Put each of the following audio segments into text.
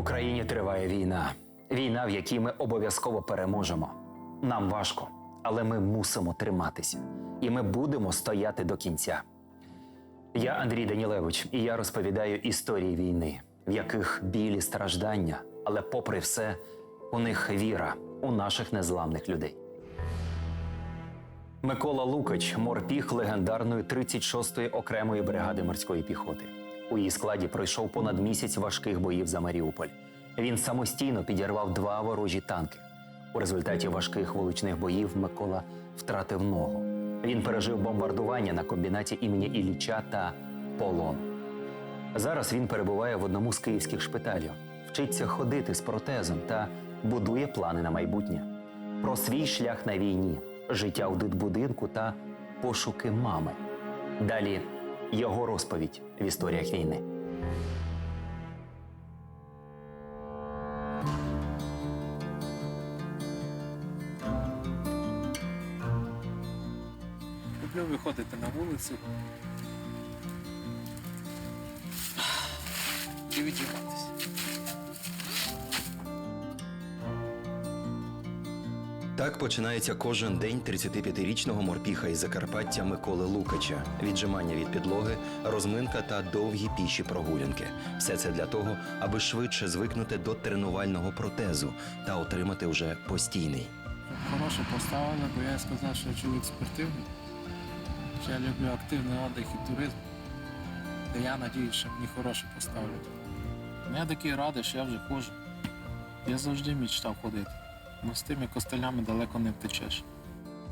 Україні триває війна. Війна, в якій ми обов'язково переможемо. Нам важко, але ми мусимо триматися. І ми будемо стояти до кінця. Я Андрій Данілевич, і я розповідаю історії війни, в яких білі страждання, але попри все, у них віра у наших незламних людей. Микола Лукач, морпіг легендарної 36-ї окремої бригади морської піхоти. У її складі пройшов понад місяць важких боїв за Маріуполь. Він самостійно підірвав два ворожі танки. У результаті важких вуличних боїв Микола втратив ногу. Він пережив бомбардування на комбінаті імені Ілліча та полон. Зараз він перебуває в одному з київських шпиталів, вчиться ходити з протезом та будує плани на майбутнє. Про свій шлях на війні, життя в дитбудинку та пошуки мами. Далі його розповідь в історіях війни. Люблю виходити на вулицю і. Так починається кожен день 35-річного морпіха із Закарпаття Миколи Лукача. Віджимання від підлоги, розминка та довгі піші прогулянки. Все це для того, аби швидше звикнути до тренувального протезу та отримати вже постійний. Хороше поставили, бо я сказав, що я чоловік спортивний, я люблю активний отдих і туризм. Та я надіюсь, що мені хороше поставлять. Я такий радий, що я вже ходжу. Я завжди мечтав ходити. Ну з тими костелями далеко не втечеш.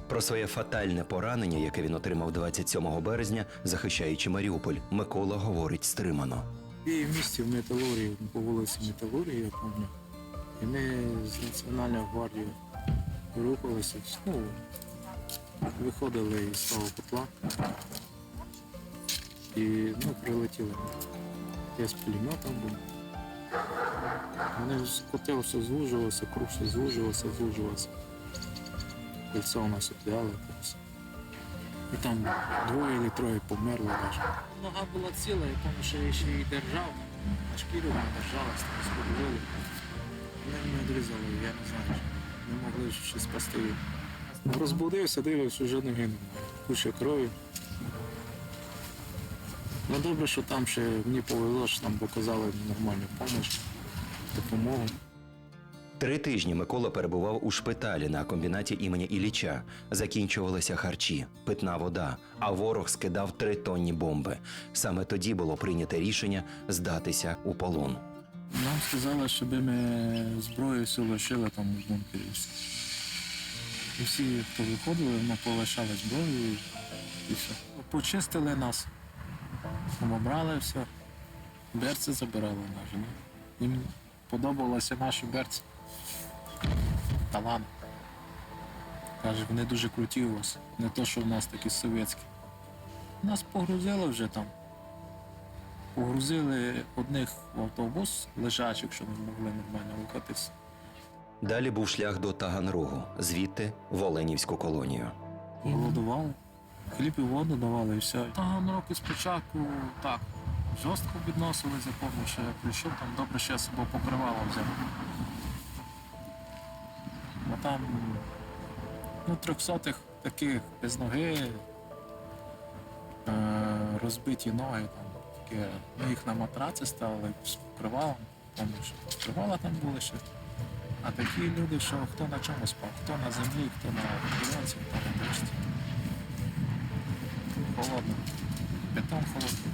Про своє фатальне поранення, яке він отримав 27 березня, захищаючи Маріуполь, Микола говорить стримано. І в місті в металургії, по вулиці Металургії, я пам'ятаю. І ми з Національною гвардією рухалися, ну, виходили із того котла і ну, прилетіли. Я з пулеметом був. Вони ж котел все звужувався, круг все звужувався, звужувався. Кольцо у нас якось. І там двоє чи троє померли навіть. Нога була ціла, пам'ятаю, що я ще її держав, на шкірі вона держалась, там сходили. Вони мене відрізали, я не знаю, не могли щось спасти. Розбудився, дивився, вже ноги немає. Куча крові. Ну добре, що там ще мені повезло, що там показали нормальну допомогу, допомогу. Три тижні Микола перебував у шпиталі на комбінаті імені Ілліча. Закінчувалися харчі, питна вода, а ворог скидав три тонні бомби. Саме тоді було прийнято рішення здатися у полон. Нам сказали, щоб ми зброю всю лишили там у бункері. і всі, хто виходили, ми полишали зброю і все. Почистили нас, обрали все. Берці забирали наші. Ну. Їм подобалися наші берці. Талант. Каже, вони дуже круті у вас. Не то, що в нас такі совєтські. Нас погрузили вже там. Погрузили одних в автобус лежачих, що не могли нормально рухатись. Далі був шлях до Таганрогу, звідти в Оленівську колонію. Голодували. Хліб і воду давали і все. Таганроки спочатку так, жорстко відносилися, я що я прийшов, там добре, що я себе покривало взяв. Бо там ну, трьохсотих таких без ноги, е, розбиті ноги, там, таке, ми їх на матраці ставили з покривалом, пам'ятаю, що покривала там були ще. А такі люди, що хто на чому спав, хто на землі, хто на білонці, хто на дошці. Холодно. Бетон холодний.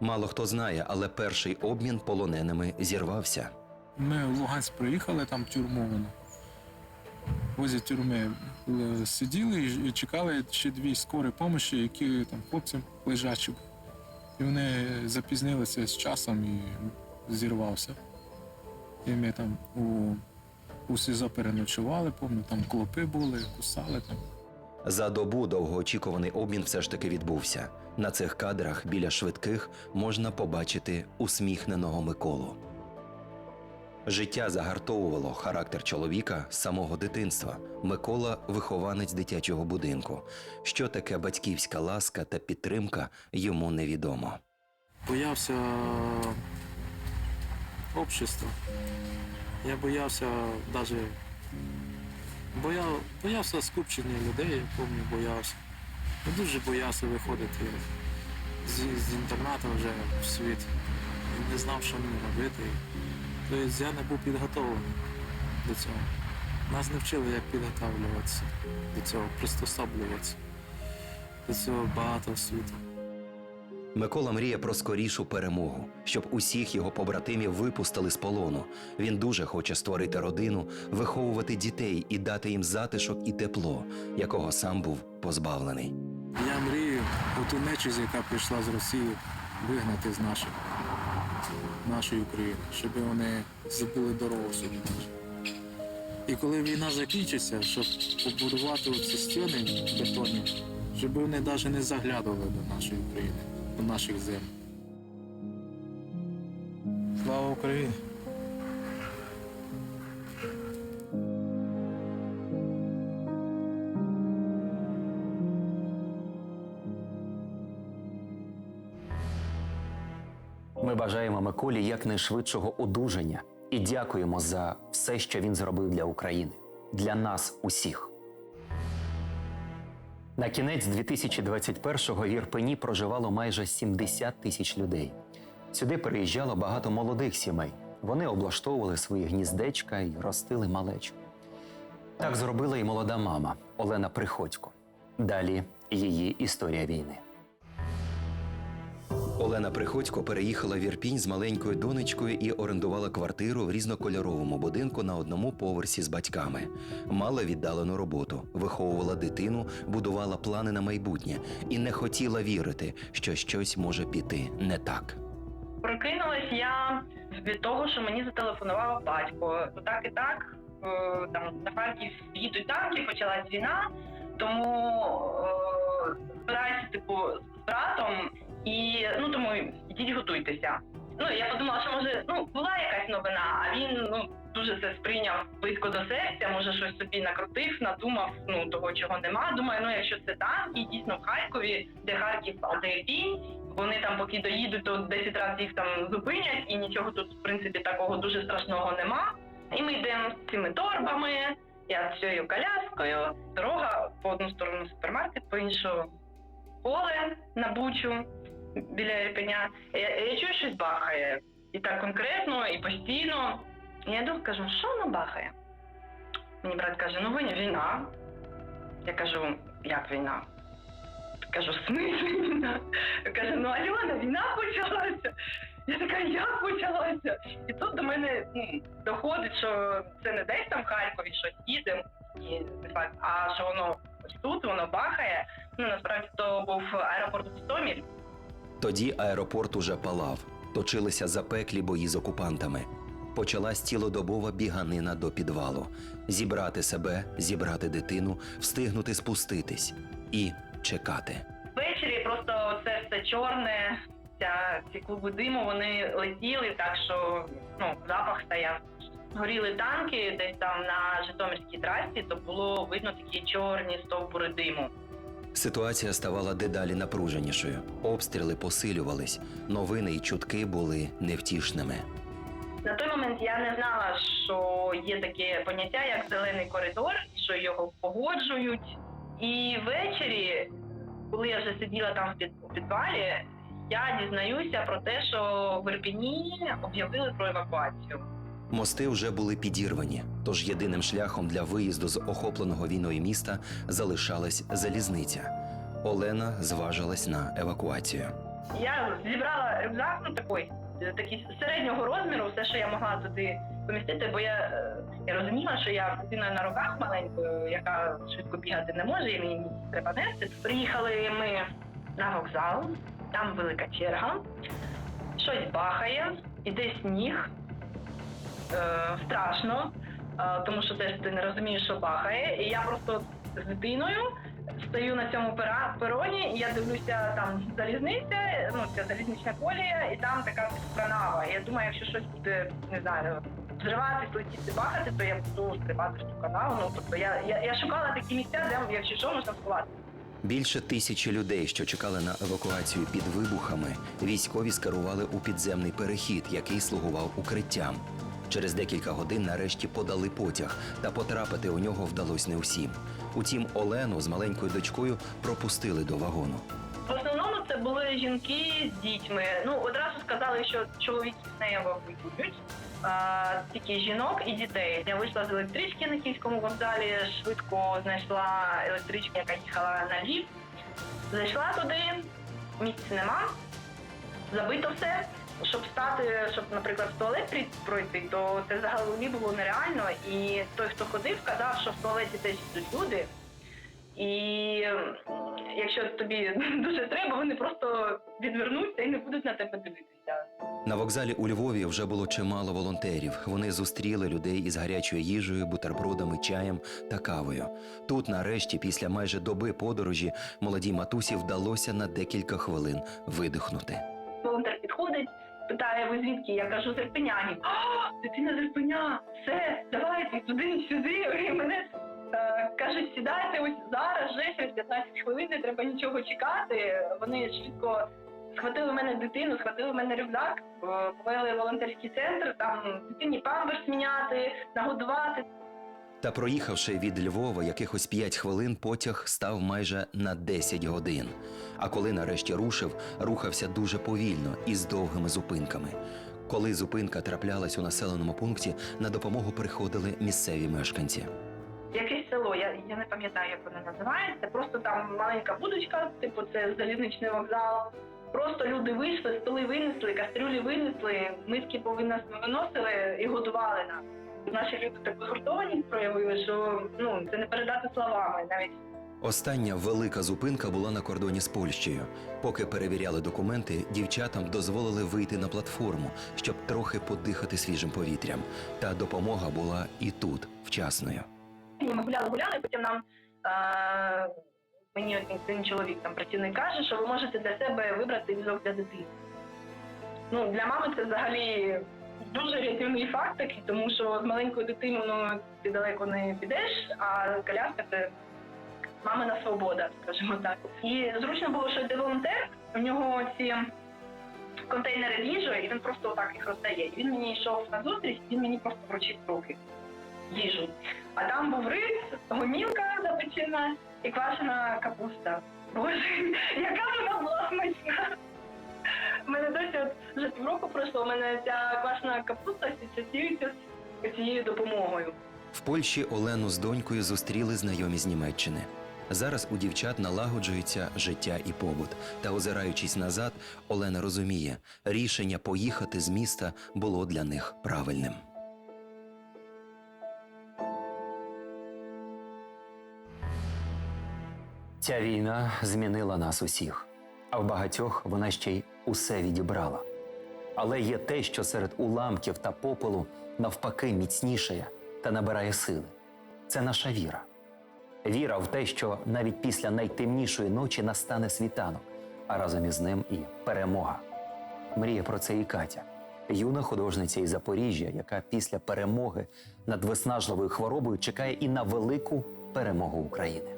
Мало хто знає, але перший обмін полоненими зірвався. Ми в Луганськ приїхали, там тюрму вони. Возле тюрми е, сиділи і чекали ще дві скорі помощі, які там хлопці лежачі. І вони запізнилися з часом і зірвався. І ми там у, у СІЗО переночували, пам'ятаю, там клопи були, кусали там. За добу довгоочікуваний обмін все ж таки відбувся. На цих кадрах біля швидких можна побачити усміхненого Миколу. Життя загартовувало характер чоловіка з самого дитинства. Микола вихованець дитячого будинку. Що таке батьківська ласка та підтримка йому невідомо. Боявся общества. Я боявся навіть бояв, боявся скупчення людей, я пам'ятаю, боявся. Я дуже боявся виходити з, з інтернату вже в світ. Не знав, що мені робити. Тобто я не був підготовлений до цього. Нас не вчили, як підготовлюватися до цього, пристособлюватися до цього багатого світу. Микола мріє про скорішу перемогу, щоб усіх його побратимів випустили з полону. Він дуже хоче створити родину, виховувати дітей і дати їм затишок і тепло, якого сам був позбавлений. Я мрію оту нечість, яка прийшла з Росії, вигнати з нашої, нашої України, щоб вони забули дорогу сюди. І коли війна закінчиться, щоб побудувати оці стіни бетонні, щоб вони навіть не заглядували до нашої України, наших земель. Слава Україні! Ми бажаємо Миколі якнайшвидшого одужання і дякуємо за все, що він зробив для України, для нас усіх. На кінець 2021-го в Ірпені проживало майже 70 тисяч людей. Сюди переїжджало багато молодих сімей. Вони облаштовували свої гніздечка і ростили малечу. Так зробила і молода мама Олена Приходько. Далі її історія війни. Олена Приходько переїхала в Ірпінь з маленькою донечкою і орендувала квартиру в різнокольоровому будинку на одному поверсі з батьками. Мала віддалену роботу, виховувала дитину, будувала плани на майбутнє і не хотіла вірити, що щось може піти не так. Прокинулась я від того, що мені зателефонував батько. Так і так, е, там на Харків їдуть танки, почалась війна, тому е, збирайся типу з братом і ну тому ідіть готуйтеся. Ну я подумала, що може ну була якась новина, а він ну дуже це сприйняв близько до серця, може щось собі накрутив, надумав ну того, чого нема. Думаю, ну якщо це танки, дійсно в Харкові, де Харків, а де Ірпінь, вони там, поки доїдуть, то 10 разів їх там зупинять, і нічого тут, в принципі, такого дуже страшного нема. І ми йдемо з цими торбами, я з цією коляскою. Дорога по одну сторону супермаркет, по іншу поле на бучу біля Ірпеня. Я, я чую, щось бахає. І так конкретно, і постійно. І я йду, кажу, що воно бахає? Мені брат каже, ну виня війна. Я кажу, як війна? Кажу, в смислі війна? Каже, ну Альона, війна почалася. Я така, як почалася? І тут до мене ну, доходить, що це не десь там в Харкові, щось їдемо, і факт, а що воно ось тут, воно бахає. Ну насправді то був аеропорт Житомир. Тоді аеропорт уже палав, точилися запеклі бої з окупантами. Почалась цілодобова біганина до підвалу: зібрати себе, зібрати дитину, встигнути спуститись і чекати. Ввечері просто це все чорне, ця, ці клуби диму, вони летіли, так що ну, запах стояв. Горіли танки десь там на Житомирській трасі, то було видно такі чорні стовбури диму. Ситуація ставала дедалі напруженішою. Обстріли посилювались, новини й чутки були невтішними. На той момент я не знала, що є таке поняття, як зелений коридор, що його погоджують. І ввечері, коли я вже сиділа там в підвалі, я дізнаюся про те, що в Ірпіні об'явили про евакуацію. Мости вже були підірвані, тож єдиним шляхом для виїзду з охопленого війною міста залишалась залізниця. Олена зважилась на евакуацію. Я зібрала рюкзак, ну такий, такий середнього розміру, все, що я могла туди помістити, бо я, е, я розуміла, що я дитиною на руках маленькою, яка швидко бігати не може, і мені треба нести. Приїхали ми на вокзал, там велика черга, щось бахає, іде сніг. Е, страшно, е, тому що теж ти не розумієш, що бахає. І я просто з дитиною стою на цьому пероні, і я дивлюся там залізниця, ну ця залізнична колія, і там така канава. Я думаю, якщо щось буде, не знаю, взриватись, летіти, бахати, то я буду стрибати в цю канаву. Ну тобто я, я, я шукала такі місця, де якщо що можна сховати. Більше тисячі людей, що чекали на евакуацію під вибухами, військові скерували у підземний перехід, який слугував укриттям. Через декілька годин нарешті подали потяг, та потрапити у нього вдалося не всім. Утім, Олену з маленькою дочкою пропустили до вагону. В основному це були жінки з дітьми. Ну одразу сказали, що чоловіки не евакуюють. А, тільки жінок і дітей. Я вийшла з електрички на київському вокзалі, швидко знайшла електричку, яка їхала на Львів. Зайшла туди, місць нема, забито все. Щоб стати, щоб, наприклад, в туалет пройти, то це взагалі було нереально. І той, хто ходив, казав, що в туалеті теж йдуть люди. І якщо тобі дуже треба, вони просто відвернуться і не будуть на тебе дивитися. На вокзалі у Львові вже було чимало волонтерів. Вони зустріли людей із гарячою їжею, бутербродами, чаєм та кавою. Тут, нарешті, після майже доби подорожі, молодій матусі вдалося на декілька хвилин видихнути. Питає, ви звідки? Я кажу, з Ірпеняні. Дитина з Ірпеня, все, давайте туди, сюди. І мене е, кажуть, сідайте ось зараз, вже через 15 хвилин, не треба нічого чекати. Вони швидко схватили мене дитину, схватили мене рюкзак, е, повели волонтерський центр, там дитині памперс міняти, нагодувати. Та проїхавши від Львова якихось 5 хвилин, потяг став майже на 10 годин. А коли нарешті рушив, рухався дуже повільно і з довгими зупинками. Коли зупинка траплялась у населеному пункті, на допомогу приходили місцеві мешканці. Якесь село, я, я не пам'ятаю, як воно називається. Просто там маленька будочка, типу це залізничний вокзал. Просто люди вийшли, столи винесли, кастрюлі винесли, миски виносили і годували нас. Наші люди таку згуртованість проявили, що ну це не передати словами. Навіть Остання велика зупинка була на кордоні з Польщею. Поки перевіряли документи, дівчатам дозволили вийти на платформу, щоб трохи подихати свіжим повітрям. Та допомога була і тут вчасною. ми гуляли, гуляли, потім нам е- мені один- один чоловік там працівник каже, що ви можете для себе вибрати візок для дитини. Ну для мами це взагалі дуже рятівний факт такий, тому що з маленькою дитиною ну, ти далеко не підеш, а коляска це мамина свобода, скажімо так. І зручно було, що йде волонтер, у нього ці контейнери їжею, і він просто отак їх роздає. І він мені йшов на зустріч, він мені просто вручив руки їжу. А там був рис, гомілка запечена і квашена капуста. Боже, яка вона була смачна. Мене досі от вже півроку пройшло, у мене ця квашена капуста асоціюється з цією допомогою. В Польщі Олену з донькою зустріли знайомі з Німеччини. Зараз у дівчат налагоджується життя і побут. Та озираючись назад, Олена розуміє, рішення поїхати з міста було для них правильним. Ця війна змінила нас усіх, а в багатьох вона ще й усе відібрала. Але є те, що серед уламків та попелу навпаки міцнішає та набирає сили. Це наша віра. Віра в те, що навіть після найтемнішої ночі настане світанок, а разом із ним і перемога. Мріє про це і Катя, юна художниця із Запоріжжя, яка після перемоги над виснажливою хворобою чекає і на велику перемогу України.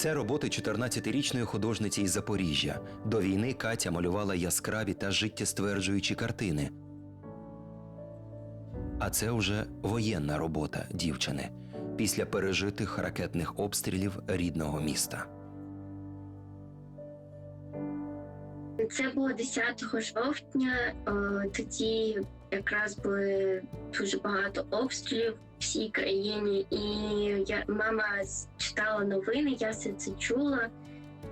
Це роботи 14-річної художниці із Запоріжжя. До війни Катя малювала яскраві та життєстверджуючі картини. А це вже воєнна робота дівчини після пережитих ракетних обстрілів рідного міста. Це було 10 жовтня. Тоді якраз були дуже багато обстрілів всій країні, і я мама читала новини, я все це чула.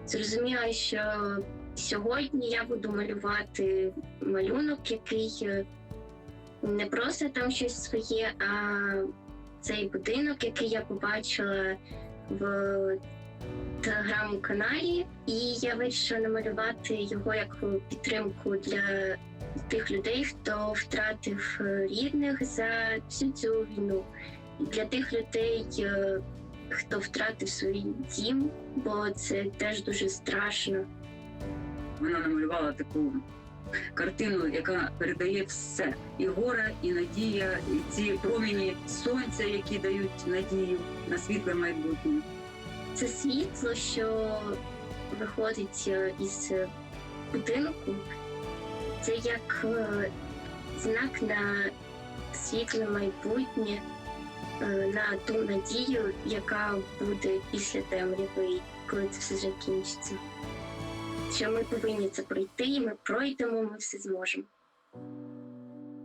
Зрозуміла, що сьогодні я буду малювати малюнок, який е, не просто там щось своє, а цей будинок, який я побачила в телеграм-каналі, і я вирішила намалювати його як підтримку для тих людей, хто втратив е, рідних за всю цю війну, і для тих людей, е, хто втратив свій дім, бо це теж дуже страшно. Вона намалювала таку картину, яка передає все: і горе, і надія, і ці промені сонця, які дають надію на світле майбутнє. Це світло, що виходить е, із будинку. Це як е, знак на світле майбутнє, е, на ту надію, яка буде після темряви, коли це все закінчиться. Що ми повинні це пройти, і ми пройдемо, ми все зможемо.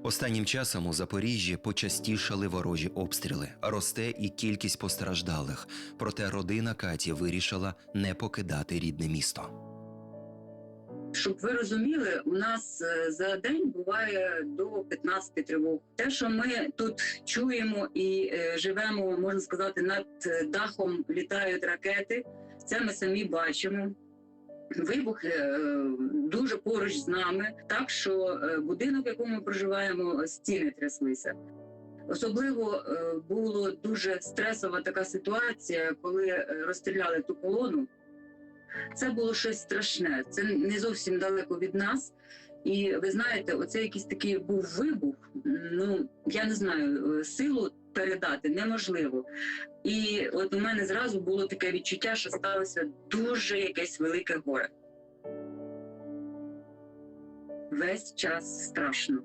Останнім часом у Запоріжжі почастішали ворожі обстріли, росте і кількість постраждалих. Проте родина Каті вирішила не покидати рідне місто. Щоб ви розуміли, у нас е, за день буває до 15 тривог. Те, що ми тут чуємо і е, живемо, можна сказати, над е, дахом літають ракети. Це ми самі бачимо. Вибухи дуже поруч з нами, так що будинок, в якому ми проживаємо, стіни тряслися. Особливо було дуже стресова така ситуація, коли розстріляли ту колону. Це було щось страшне. Це не зовсім далеко від нас. І ви знаєте, оце якийсь такий був вибух. Ну я не знаю, е, силу передати неможливо. І от у мене зразу було таке відчуття, що сталося дуже якесь велике горе. Весь час страшно.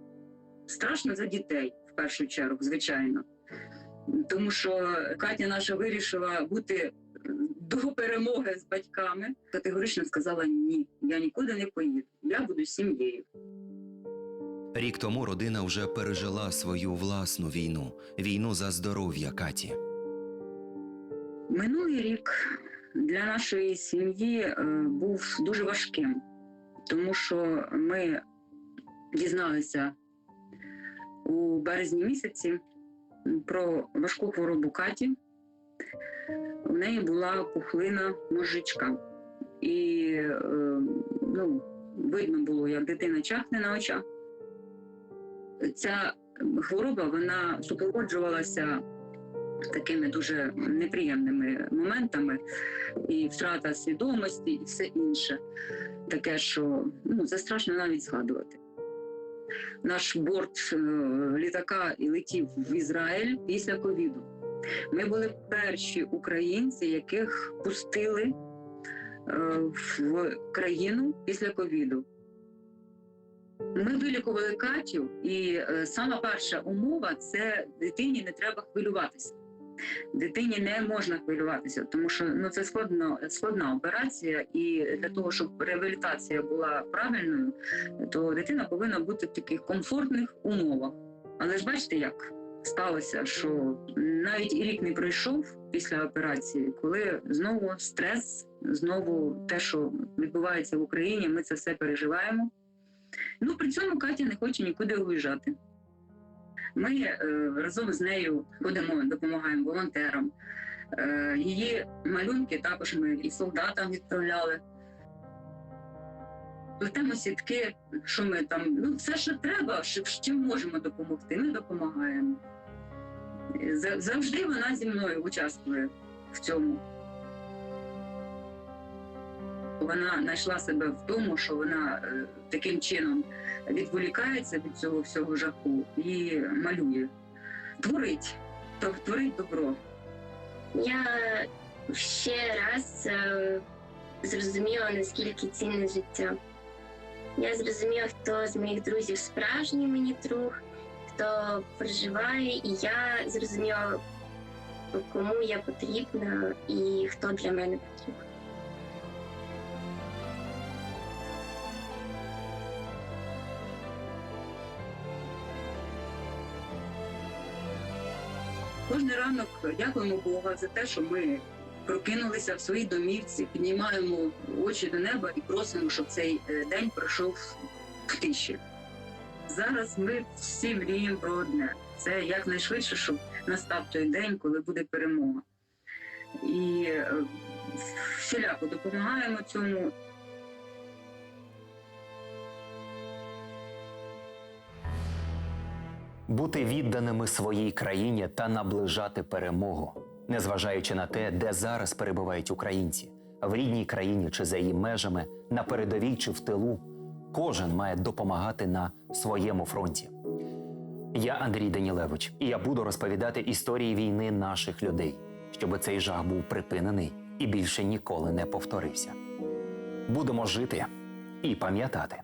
Страшно за дітей в першу чергу, звичайно. Тому що Катя наша вирішила бути до перемоги з батьками. Категорично сказала ні, я нікуди не поїду. Я буду сім'єю. Рік тому родина вже пережила свою власну війну війну за здоров'я Каті. Минулий рік для нашої сім'ї е, був дуже важким, тому що ми дізналися у березні місяці про важку хворобу Каті. У неї була пухлина мозжечка. І е, ну, видно було, як дитина чахне на очах. Ця хвороба вона супроводжувалася такими дуже неприємними моментами, і втрата свідомості, і все інше. Таке, що ну, це страшно навіть згадувати. Наш борт е, літака і летів в Ізраїль після ковіду. Ми були перші українці, яких пустили е, в країну після ковіду. Ми вилікували Катю, і е, сама перша умова це дитині не треба хвилюватися. Дитині не можна хвилюватися, тому що ну це складно, складна операція, і для того, щоб реабілітація була правильною, то дитина повинна бути в таких комфортних умовах. Але ж бачите, як сталося, що навіть рік не пройшов після операції, коли знову стрес, знову те, що відбувається в Україні, ми це все переживаємо. Ну при цьому Катя не хоче нікуди уїжджати. Ми е, разом з нею ходимо, допомагаємо волонтерам. Е, її малюнки також ми і солдатам відправляли. Плетемо сітки, що ми там, ну все, що треба, що, чим можемо допомогти, ми допомагаємо. Завжди вона зі мною участвує в цьому. Вона знайшла себе в тому, що вона е, таким чином відволікається від цього всього жаху і малює, творить, тобто творить добро. Я ще раз е, зрозуміла, наскільки цінне життя. Я зрозуміла, хто з моїх друзів справжній мені друг, хто проживає, і я зрозуміла, кому я потрібна і хто для мене потрібен. Кожний ранок дякуємо Бога за те, що ми прокинулися в своїй домівці, піднімаємо очі до неба і просимо, щоб цей е, день пройшов в тиші. Зараз ми всі мріємо про одне: це якнайшвидше, щоб настав той день, коли буде перемога. І е, всіляко допомагаємо цьому. бути відданими своїй країні та наближати перемогу, незважаючи на те, де зараз перебувають українці в рідній країні чи за її межами, на передовій чи в тилу. Кожен має допомагати на своєму фронті. Я Андрій Данілевич, і я буду розповідати історії війни наших людей, щоб цей жах був припинений і більше ніколи не повторився. Будемо жити і пам'ятати.